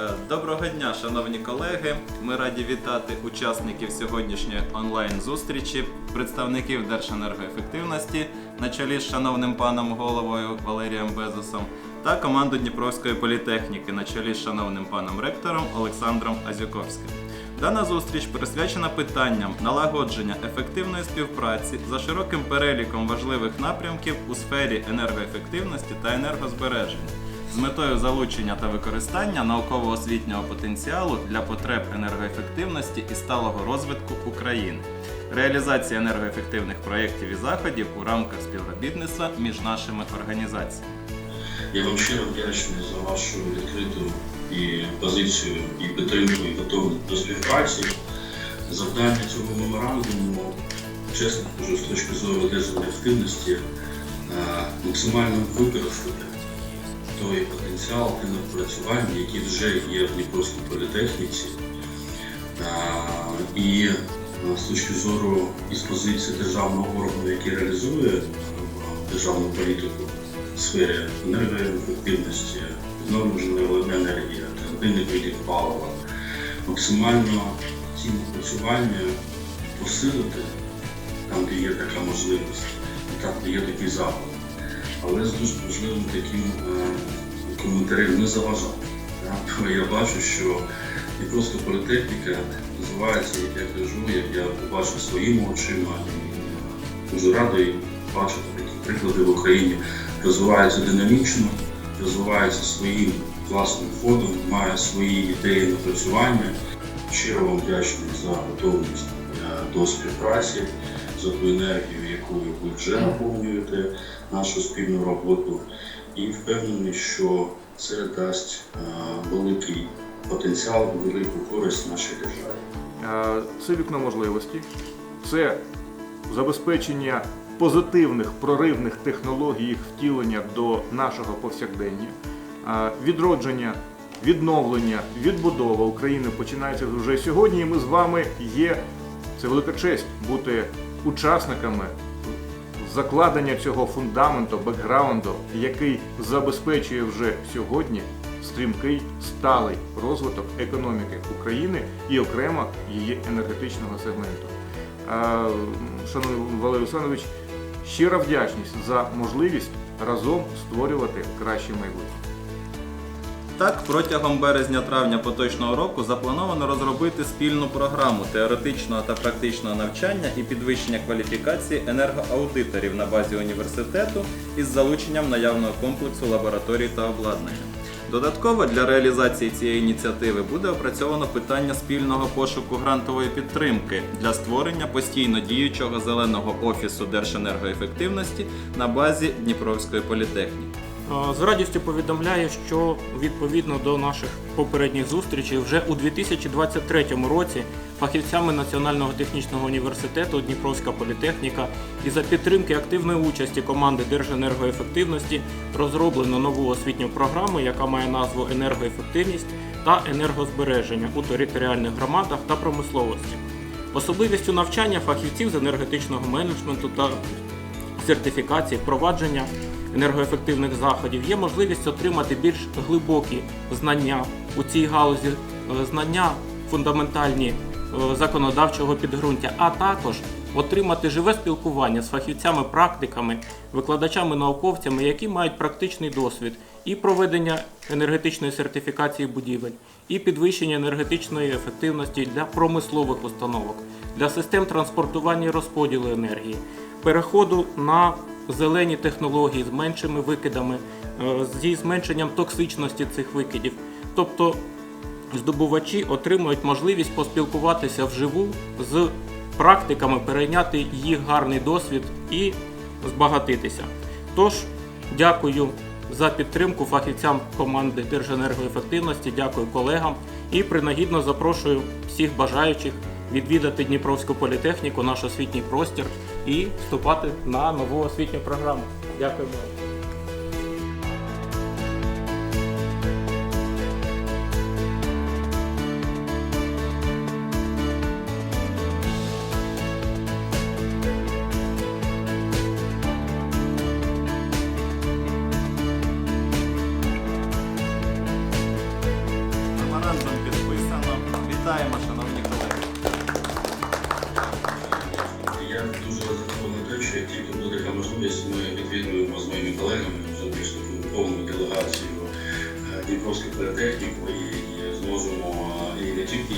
Е, Доброго дня, шановні колеги. Ми раді вітати учасників сьогоднішньої онлайн-зустрічі, представників Держенергоефективності на чолі з шановним паном головою Валерієм Безусом та команду Дніпровської політехніки на чолі з шановним паном ректором Олександром Азюковським. Дана зустріч присвячена питанням налагодження ефективної співпраці за широким переліком важливих напрямків у сфері енергоефективності та енергозбереження з метою залучення та використання науково-освітнього потенціалу для потреб енергоефективності і сталого розвитку України, реалізація енергоефективних проєктів і заходів у рамках співробітництва між нашими організаціями. Я вам щиро вдячний за вашу відкриту і позицію, і підтримку, і готовність до співпраці. Завдання цього меморандуму, чесно кажу, з точки зору дезінфективності, максимально використати той потенціал і напрацювання, які вже є в Дніпровській політехніці. І е, з точки зору із позиції державного органу, який реалізує е, державну політику в сфері енергоефективності, відновлюваної енергії, альтернативних видів палива, максимально ці напрацювання посилити там, де є така можливість, і там, де є такий запит. Але з дуже важливим таким е, коментарем не заважати. Так? Я бачу, що не просто політехніка називається, як я кажу, як я побачив своїми очима, і дуже радий бачити такі приклади в Україні. Розвивається динамічно, розвивається своїм власним ходом, має свої ідеї напрацювання. Щиро вам вдячний за готовність до співпраці, за ту енергію, якою ви вже наповнюєте нашу спільну роботу, і впевнений, що це дасть е, великий потенціал, велику користь нашій державі. Е, Це вікно можливості, це забезпечення позитивних проривних технологій, втілення до нашого повсякдення, Е, відродження, відновлення, відбудова України починається вже сьогодні. І ми з вами є. Це велика честь бути учасниками закладення цього фундаменту, бекграунду, який забезпечує вже сьогодні стрімкий сталий розвиток економіки України і окремо її енергетичного сегменту. Шановний Валерій Олександрович, щира вдячність за можливість разом створювати краще майбутнє. Так, протягом березня-травня поточного року заплановано розробити спільну програму теоретичного та практичного навчання і підвищення кваліфікації енергоаудиторів на базі університету із залученням наявного комплексу лабораторій та обладнання. Додатково для реалізації цієї ініціативи буде опрацьовано питання спільного пошуку грантової підтримки для створення постійно діючого зеленого офісу Держенергоефективності на базі Дніпровської політехніки. З радістю повідомляю, що відповідно до наших попередніх зустрічей вже у 2023 році фахівцями Національного технічного університету Дніпровська політехніка і за підтримки активної участі команди Держенергоефективності розроблено нову освітню програму, яка має назву енергоефективність та енергозбереження у територіальних громадах та промисловості. Особливістю навчання фахівців з енергетичного менеджменту та сертифікації впровадження енергоефективних заходів є можливість отримати більш глибокі знання. У цій галузі, е, знання фундаментальні е, законодавчого підґрунтя, а також отримати живе спілкування з фахівцями-практиками, викладачами, науковцями, які мають практичний досвід і проведення енергетичної сертифікації будівель, і підвищення енергетичної ефективності для промислових установок, для систем транспортування і розподілу енергії, переходу на зелені технології з меншими викидами, е, зі зменшенням токсичності цих викидів. Тобто здобувачі отримують можливість поспілкуватися вживу з практиками, перейняти їх гарний досвід і збагатитися. Тож, дякую за підтримку фахівцям команди Держенергоефективності, дякую колегам і принагідно запрошую всіх бажаючих відвідати Дніпровську політехніку, наш освітній простір і вступати на нову освітню програму. Дякую вам.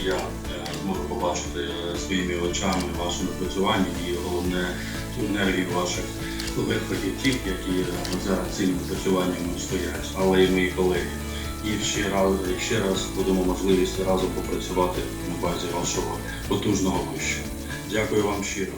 Я можу зможу побачити е, своїми очами ваше напрацювання і головне ту енергію ваших виходів, тих, які е, за цим напрацюванням стоять, але і мої колеги. І ще раз, ще раз будемо можливість разом попрацювати на базі вашого потужного вища. Дякую вам щиро.